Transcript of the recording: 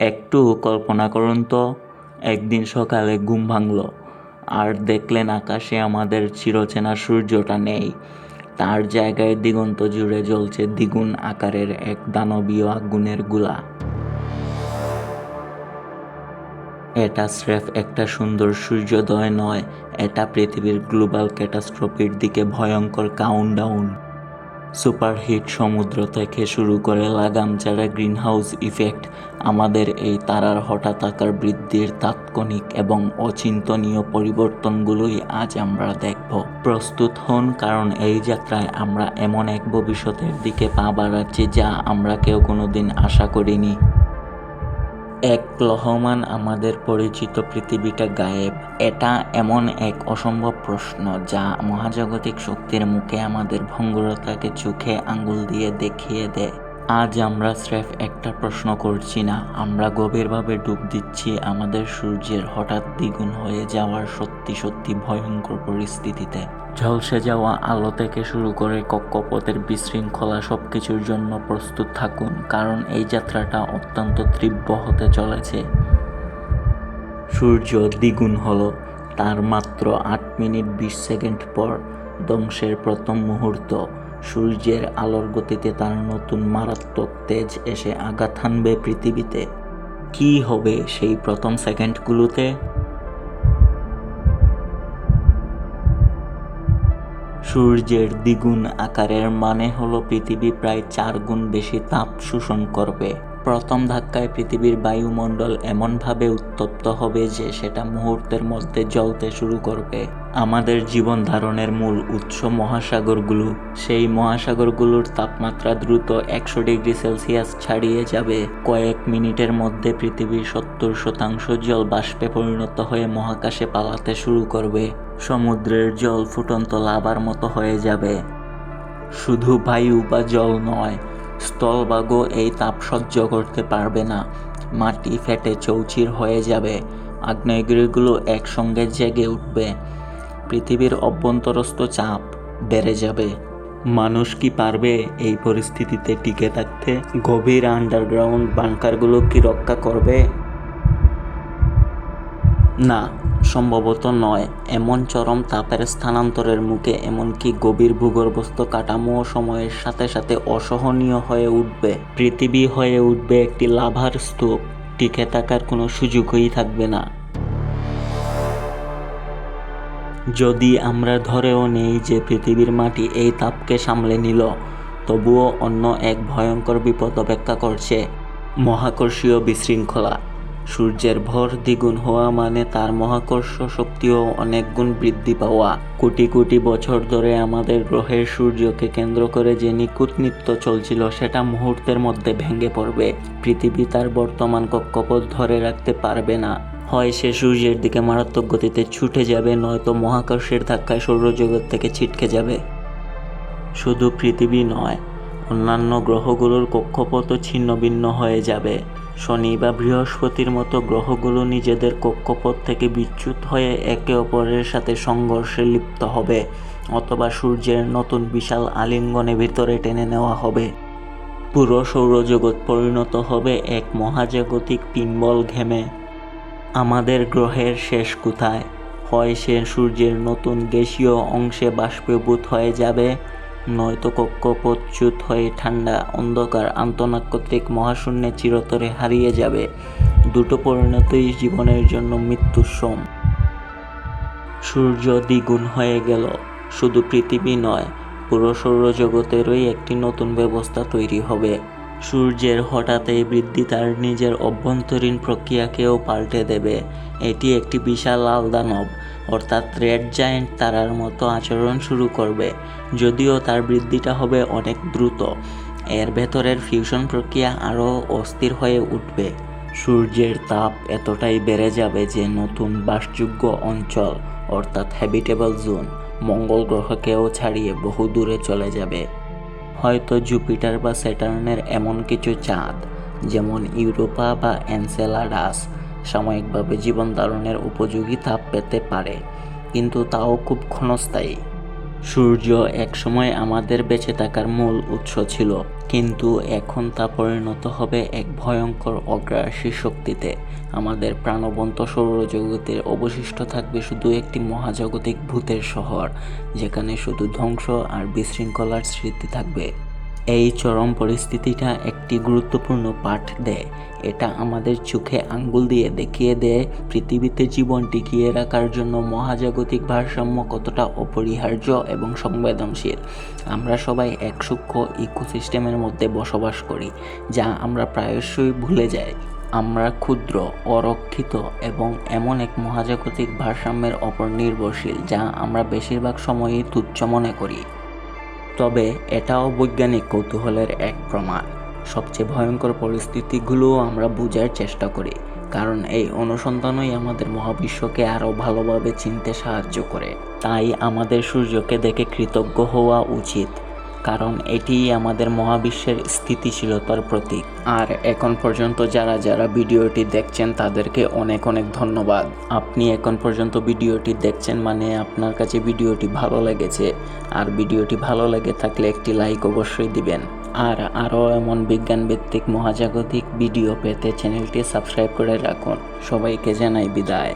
একটু কল্পনা করুন তো, একদিন সকালে ঘুম ভাঙল, আর দেখলেন আকাশে আমাদের চিরচেনা সূর্যটা নেই। তার জায়গায় দিগন্ত জুড়ে জ্বলছে দ্বিগুণ আকারের এক দানবীয় আগুনেরগুলা। এটা স্রেফ একটা সুন্দর সূর্যোদয় নয়, এটা পৃথিবীর গ্লোবাল ক্যাটাস্ট্রফির দিকে ভয়ঙ্কর কাউন্টডাউন সুপারহিট সমুদ্র থেকে শুরু করে লাগাম ছাড়া গ্রিনহাউস ইফেক্ট আমাদের এই তারার হঠাৎ আকার বৃদ্ধির তাৎক্ষণিক এবং অচিন্তনীয় পরিবর্তনগুলোই আজ আমরা দেখব। প্রস্তুত হন, কারণ এই যাত্রায় আমরা এমন এক ভবিষ্যতের দিকে পা বাড়াচ্ছি যা আমরা কেউ কোনোদিন আশা করিনি। এক লহমান আমাদের পরিচিত পৃথিবীটা গায়েব। এটা এমন এক অসম্ভব প্রশ্ন যা মহাজাগতিক শক্তির মুখে আমাদের ভঙ্গুরতাকে চোখে আঙ্গুল দিয়ে দেখিয়ে দেয়। আজ আমরা স্রেফ একটা প্রশ্ন করছি না। আমরা গভীরভাবে ডুব দিচ্ছি আমাদের সূর্যের হঠাৎ দ্বিগুণ হয়ে যাওয়ার সত্যি সত্যি ভয়ঙ্কর পরিস্থিতিতে। ঝলসে যাওয়া আলো থেকে শুরু করে কক্ষপথের বিশৃঙ্খলা সব কিছুর জন্য প্রস্তুত থাকুন, কারণ এই যাত্রাটা অত্যন্ত তীব্র হতে চলেছে। সূর্য দ্বিগুণ হলো, তার মাত্র আট মিনিট বিশ সেকেন্ড পর ধ্বংসের প্রথম মুহূর্ত। সূর্যের আলোর গতিতে তার নতুন মারাত্মক তেজ এসে আঘাত হানবে পৃথিবীতে। কি হবে সেই প্রথম সেকেন্ডগুলোতে? সূর্যের দ্বিগুণ আকারের মানে হলো পৃথিবী প্রায় চার গুণ বেশি তাপ শোষণ করবে। প্রথম ধাক্কায় পৃথিবীর বায়ুমণ্ডল এমনভাবে উত্তপ্ত হবে যে সেটা মুহূর্তের মধ্যে জ্বলতে শুরু করবে। আমাদের জীবন ধারণের মূল উৎস মহাসাগরগুলো। সেই মহাসাগরগুলোর তাপমাত্রা দ্রুত একশো ডিগ্রি সেলসিয়াস ছাড়িয়ে যাবে। কয়েক মিনিটের মধ্যে পৃথিবীর সত্তর শতাংশ জল বাষ্পে পরিণত হয়ে মহাকাশে পালাতে শুরু করবে। সমুদ্রের জল ফুটন্ত লাভার মতো হয়ে যাবে। শুধু বায়ু বা জল নয় স্থলভাগও এই তাপ সহ্য করতে পারবে না। মাটি ফেটে চৌচির হয়ে যাবে। আগ্নেয়গিরিগুলো একসঙ্গে জেগে উঠবে। পৃথিবীর অভ্যন্তরস্থ চাপ বেড়ে যাবে। মানুষ কি পারবে এই পরিস্থিতিতে টিকে থাকতে? গভীর আন্ডারগ্রাউন্ড বাংকারগুলো কি রক্ষা করবে? না। সম্ভবত নয়। এমন চরম তাপের স্থানান্তরের মুখে, এমনকি গভীর ভূগর্ভস্থ কাঠামো সময়ের সাথে সাথে অসহনীয় হয়ে উঠবে। পৃথিবী হয়ে উঠবে একটি লাভার স্তূপ। টিকে থাকার কোনো সুযোগই থাকবে না। যদি আমরা ধরেও নেই যে পৃথিবীর মাটি এই তাপকে সামলে নিল, তবুও অন্য এক ভয়ঙ্কর বিপদ অপেক্ষা করছে। মহাকর্ষীয় বিশৃঙ্খলা। সূর্যের ভর দ্বিগুণ হওয়া মানে তার মহাকর্ষ শক্তিও অনেক গুণ বৃদ্ধি পাওয়া। কোটি কোটি বছর ধরে আমাদের গ্রহের সূর্যকে কেন্দ্র করে যে নিকুট নৃত্য চলছিল, সেটা মুহূর্তের মধ্যে ভেঙে পড়বে। পৃথিবী তার বর্তমান কক্ষপথ ধরে রাখতে পারবে না। হয় সে সূর্যের দিকে মারাত্মক গতিতে ছুটে যাবে, নয়তো মহাকর্ষের ধাক্কায় সৌরজগৎ থেকে ছিটকে যাবে। শুধু পৃথিবী নয়, অন্যান্য গ্রহগুলোর কক্ষপথও ছিন্ন ভিন্ন হয়ে যাবে। শনি বা বৃহস্পতির মতো গ্রহগুলো নিজেদের কক্ষপথ থেকে বিচ্যুত হয়ে একে অপরের সাথে সংঘর্ষে লিপ্ত হবে, অথবা সূর্যের নতুন বিশাল আলিঙ্গনে ভিতরে টেনে নেওয়া হবে। পুরো সৌরজগৎ পরিণত হবে এক মহাজাগতিক পিম্বল ঘেমে। আমাদের গ্রহের শেষ কোথায়? হয় সে সূর্যের নতুন গ্যাসীয় অংশে বাষ্পীভূত হয়ে যাবে নয়তো কক্ষপথচ্যুত হয়ে ঠান্ডা অন্ধকার আন্তনাক্ষত্রিক মহাশূন্যে চিরতরে হারিয়ে যাবে। দুটো পরিণতই জীবনের জন্য মৃত্যুর সম সূর্য দ্বিগুণ হয়ে গেল। শুধু পৃথিবী নয়, পুরো সৌরজগতেরই একটি নতুন ব্যবস্থা তৈরি হবে। সূর্যের হঠাৎ এই বৃদ্ধি তার নিজের অভ্যন্তরীণ প্রক্রিয়াকেও পাল্টে দেবে। এটি একটি বিশাল লাল দানব, অর্থাৎ রেড জায়েন্ট তারার মতো আচরণ শুরু করবে, যদিও তার বৃদ্ধিটা হবে অনেক দ্রুত। এর ভেতরের ফিউশন প্রক্রিয়া আরও অস্থির হয়ে উঠবে। সূর্যের তাপ এতটাই বেড়ে যাবে যে নতুন বাসযোগ্য অঞ্চল, অর্থাৎ হ্যাবিটেবল জোন মঙ্গল গ্রহকেও ছাড়িয়ে বহু দূরে চলে যাবে। হয়তো জুপিটার বা স্যাটার্নের এমন কিছু চাঁদ, যেমন ইউরোপা বা অ্যানসেলাডাস সাময়িকভাবে জীবন ধারণের উপযোগী তাপ পেতে পারে, কিন্তু তাও খুব ক্ষণস্থায়ী। সূর্য একসময় আমাদের বেঁচে থাকার মূল উৎস ছিল, কিন্তু এখন তা পরিণত হবে এক ভয়ঙ্কর অগ্রাসী শক্তিতে। আমাদের প্রাণবন্ত সৌরজগতের অবশিষ্ট থাকবে শুধু একটি মহাজাগতিক ভূতের শহর, যেখানে শুধু ধ্বংস আর বিশৃঙ্খলার স্মৃতি থাকবে। এই চরম পরিস্থিতিটা একটি গুরুত্বপূর্ণ পাঠ দেয়। এটা আমাদের চোখে আঙ্গুল দিয়ে দেখিয়ে দেয়, পৃথিবীতে জীবন টিকিয়ে রাখার জন্য মহাজাগতিক ভারসাম্য কতটা অপরিহার্য এবং সংবেদনশীল। আমরা সবাই এক সূক্ষ্ম ইকোসিস্টেমের মধ্যে বসবাস করি, যা আমরা প্রায়শই ভুলে যাই। আমরা ক্ষুদ্র, অরক্ষিত এবং এমন এক মহাজাগতিক ভারসাম্যের ওপর নির্ভরশীল, যা আমরা বেশিরভাগ সময়ই তুচ্ছ মনে করি। তবে এটাও বৈজ্ঞানিক কৌতূহলের এক প্রমাণ। সবচেয়ে ভয়ঙ্কর পরিস্থিতিগুলোও আমরা বোঝার চেষ্টা করি, কারণ এই অনুসন্ধানই আমাদের মহাবিশ্বকে আরও ভালোভাবে চিনতে সাহায্য করে। তাই আমাদের সূর্যকে দেখে কৃতজ্ঞ হওয়া উচিত। কারণ এটিই আমাদের মহাবিশ্বের স্থিতিশীলতার প্রতীক। আর এখন পর্যন্ত যারা যারা ভিডিওটি দেখছেন, তাদেরকে অনেক অনেক ধন্যবাদ। আপনি এখন পর্যন্ত ভিডিওটি দেখছেন মানে আপনার কাছে ভিডিওটি ভালো লেগেছে। আর ভিডিওটি ভালো লেগে থাকলে একটি লাইক অবশ্যই দিবেন। আর আরও এমন বিজ্ঞান ভিত্তিক মহাজাগতিক ভিডিও পেতে চ্যানেলটি সাবস্ক্রাইব করে রাখুন। সবাইকে জানাই বিদায়।